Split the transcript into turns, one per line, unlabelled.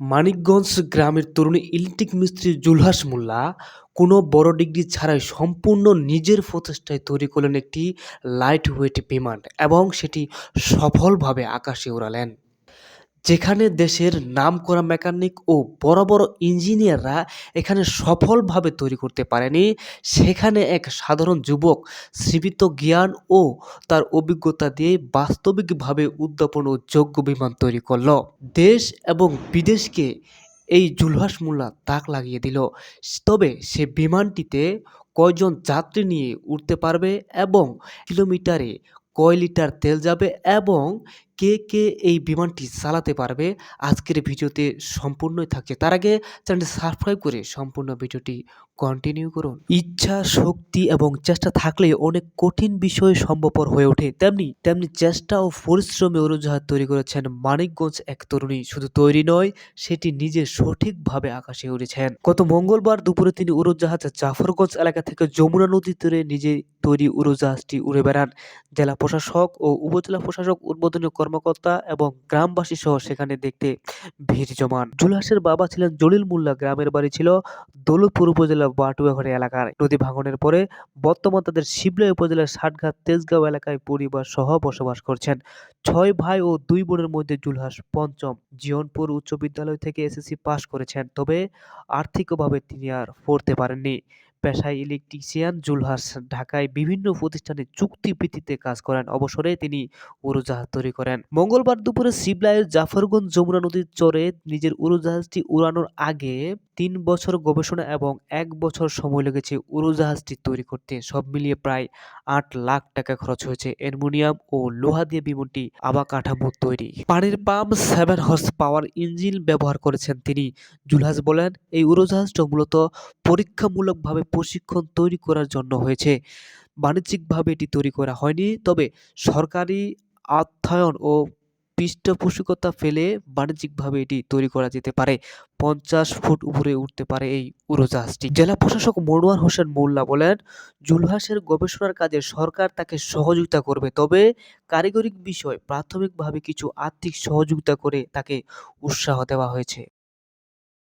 মানিকগঞ্জ গ্রামের তরুণী ইলেকট্রিক মিস্ত্রি জুলহাস মোল্লা কোনো বড় ডিগ্রি ছাড়াই সম্পূর্ণ নিজের প্রচেষ্টায় তৈরি করলেন একটি লাইট ওয়েট বিমান এবং সেটি সফলভাবে আকাশে উড়ালেন। যেখানে দেশের নামকরা মেকানিক ও বড় বড় ইঞ্জিনিয়াররা এখানে সফলভাবে তৈরি করতে পারেনি, সেখানে এক সাধারণ যুবক সীমিত জ্ঞান ও তার অভিজ্ঞতা দিয়ে বাস্তবিকভাবে উদ্যাপন ও যোগ্য বিমান তৈরি করল। দেশ এবং বিদেশকে এই জুলহাস মোল্লা তাক লাগিয়ে দিল। তবে সে বিমানটিতে কয়জন যাত্রী নিয়ে উঠতে পারবে এবং কিলোমিটারে কয় লিটার তেল যাবে এবং কে কে এই বিমানটি চালাতে পারবে, আজকের ভিডিওতে সম্পূর্ণই থাকছে। তার আগে চ্যানেলটি সাবস্ক্রাইব করে সম্পূর্ণ ভিডিওটি কন্টিনিউ করুন। ইচ্ছা, শক্তি এবং চেষ্টা থাকলে অনেক কঠিন বিষয় সম্ভবপর হয়ে ওঠে। তেমনি তেমনি চেষ্টা ও পরিশ্রমে উড়োজাহাজ তৈরি করেছেন মানিকগঞ্জ এক তরুণী। শুধু তৈরি নয়, সেটি নিজে সঠিকভাবে আকাশে উড়েছেন। গত মঙ্গলবার দুপুরে তিনি উড়োজাহাজ জাফরগঞ্জ এলাকা থেকে যমুনা নদী তীরে নিজে তৈরি উড়োজাহাজটি উড়ে বেড়ান। জেলা প্রশাসক ও উপজেলা প্রশাসক, উদ্বোধনী কর্মকর্তা এবং গ্রামবাসী সহ সেখানে দেখতে ভিড় জমান। জুলহাসের বাবা ছিলেন জলিল মোল্লা, গ্রামের বাড়ি ছিল দৌলতপুর উপজেলা বাটুয়াঘাড়ি এলাকার। নদী ভাঙনের পরে বর্তমান তাদের শিবলাই উপজেলার ষাটঘাট তেজগাঁও এলাকায় পরিবার সহ বসবাস করছেন। ছয় ভাই ও দুই বোনের মধ্যে জুলহাস পঞ্চম। জিয়নপুর উচ্চ বিদ্যালয় থেকে এসএসসি পাশ করেছেন, তবে আর্থিকভাবে তিনি আর পড়তে পারেননি। পেশায় ইলেকট্রিশিয়ান জুলহাস ঢাকায় বিভিন্ন প্রতিষ্ঠানে চুক্তি ভিত্তিতে কাজ করেন। অবসরে তিনি উড়োজাহাজ তৈরি করেন। মঙ্গলবার দুপুরে সিবলাইয়ের জাফরগঞ্জ যমুনা নদীর চরে নিজের উড়োজাহাজটি উড়ানোর আগে তিন বছর গবেষণা এবং এক বছর সময় লেগেছে উড়োজাহাজটি তৈরি করতে। সব মিলিয়ে প্রায় আট লাখ টাকা খরচ হয়েছে। অ্যালুমিনিয়াম ও লোহা দিয়ে বিমানটি আবা কাঠামো তৈরি। পানির pump seven horse power engine ব্যবহার করেছেন তিনি। জুলহাস বলেন, এই উড়োজাহাজটা মূলত পরীক্ষামূলকভাবে প্রশিক্ষণ তৈরি করার জন্য হয়েছে। বাণিজ্যিকভাবে এটি তৈরি করা হয়নি, তবে সরকারি অর্থায়ন ও পৃষ্ঠপোষকতা ফেলে বাণিজ্যিকভাবে এটি তৈরি করা যেতে পারে। পঞ্চাশ ফুট উপরে উঠতে পারে এই উড়োজাহাজটি। জেলা প্রশাসক মনোয়ার হোসেন মোল্লা বলেন, জুলহাসের গবেষণার কাজে সরকার তাকে সহযোগিতা করবে, তবে কারিগরিক বিষয় প্রাথমিকভাবে কিছু আর্থিক সহযোগিতা করে তাকে উৎসাহ দেওয়া হয়েছে।